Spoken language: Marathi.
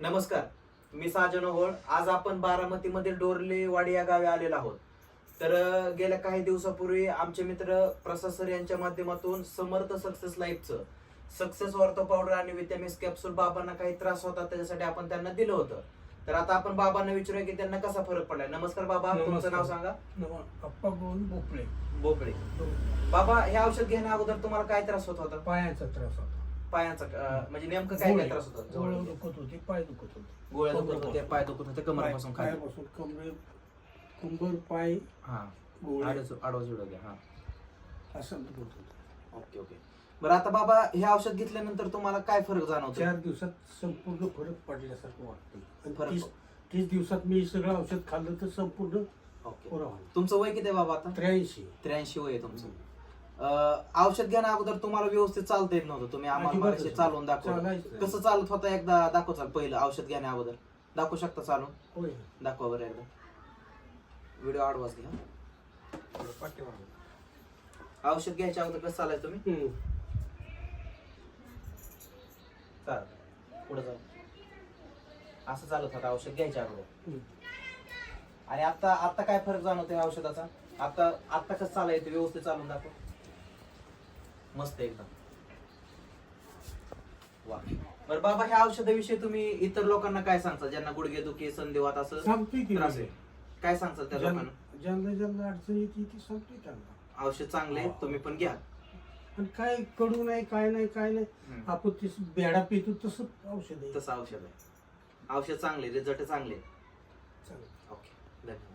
नमस्कार मी साजन ओहोळ. आज आपण बारामतीमधील डोरले वाडी या गावी आलेलो आहोत. तर गेल्या काही दिवसापूर्वी आमचे मित्र प्रसाद सर यांच्या माध्यमातून समर्थ सक्सेस लाईफचं सक्सेस ऑर्थो पावडर आणि विटॅमिन्स कॅप्सूल बाबांना काही त्रास होता त्याच्यासाठी आपण त्यांना दिलं होतं. तर आता आपण बाबांना विचारूया की त्यांना कसा फरक पडलाय. नमस्कार बाबा तुमचं. नाव सांगा. अप्पा भोपळे बोपळे. बाबा हे औषध घेण्या अगोदर तुम्हाला काय त्रास होत होता? पायाचा त्रास होता. पायांचा अं, म्हणजे नेमकं काय काय त्रास होता? दुखत होते पाय दुखत होते. गोळ्या दुखत होत्या पाय दुखत होते कमरपासून खाली. पायापासून कमरे कंबर पाय हा. गोळे आडोस आडोस उडवले हा. असं दुखत होतं. Okay okay. बरं आता बाबा हे औषध घेतल्यानंतर तुम्हाला काय फरक जाणवतो? चार दिवसात संपूर्ण फरक पडल्यासारखं वाटतं फरक- आणि तीस तीस दिवसात मी सगळं औषध खाल्लं तर संपूर्ण ओके. तुमचं वय किती आहे बाबा आता? त्र्याऐंशी. त्र्याऐंशी वय आहे तुमचं. औषध घेण्या अगोदर तुम्हाला व्यवस्थित चालता येत नव्हतं. तुम्ही आम्हाला मागाशी चालवून दाखवा. कसं चालत होता एकदा दाखव चाल पहिलं औषध घेण्या अगोदर. दाखवू शकता चालून? दाखवा बरं एकदा. व्हिडिओ आडवाच घ्या. औषध घ्यायच्या अगोदर कसं चालायचं तुम्ही? पुढे चाल. असं चालत होता औषध घ्यायच्या अगोदर. आणि आता आता काय फरक जाणवतोय औषधाचा? आता आता कसं चालायचं? व्यवस्थित चालून दाखव. मस्त एकदम. वा. बरं बाबा ह्या औषधाविषयी तुम्ही इतर लोकांना काय सांगता ज्यांना गुडघे दुखी संधिवात असं सांगतोय की त्रास मी. आहे काय सांगता त्या लोकांना? ज्यांना ज्यांना अडचण येते ती सांगतोय त्यांना. औषध चांगले आहे, तुम्ही पण घ्या. आणि काय कडू नाही काय नाही काय नाही. हम्म. आपण ते बेडा पितो तसं औषध आहे. तसं औषध आहे. औषध चांगले रिझल्ट चांगले चालेल. ओके धन्यवाद.